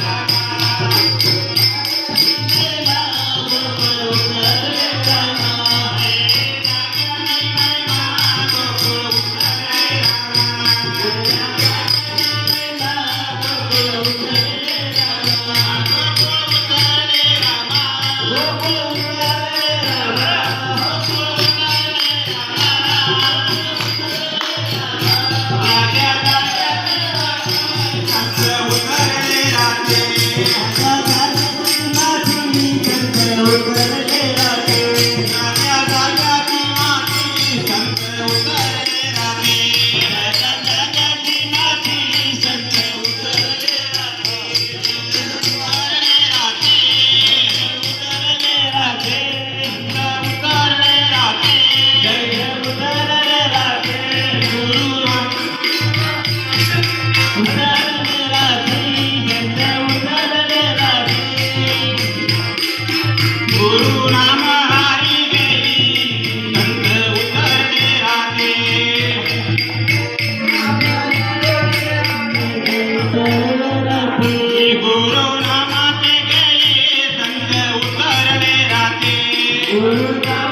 રાતે Lord, Guru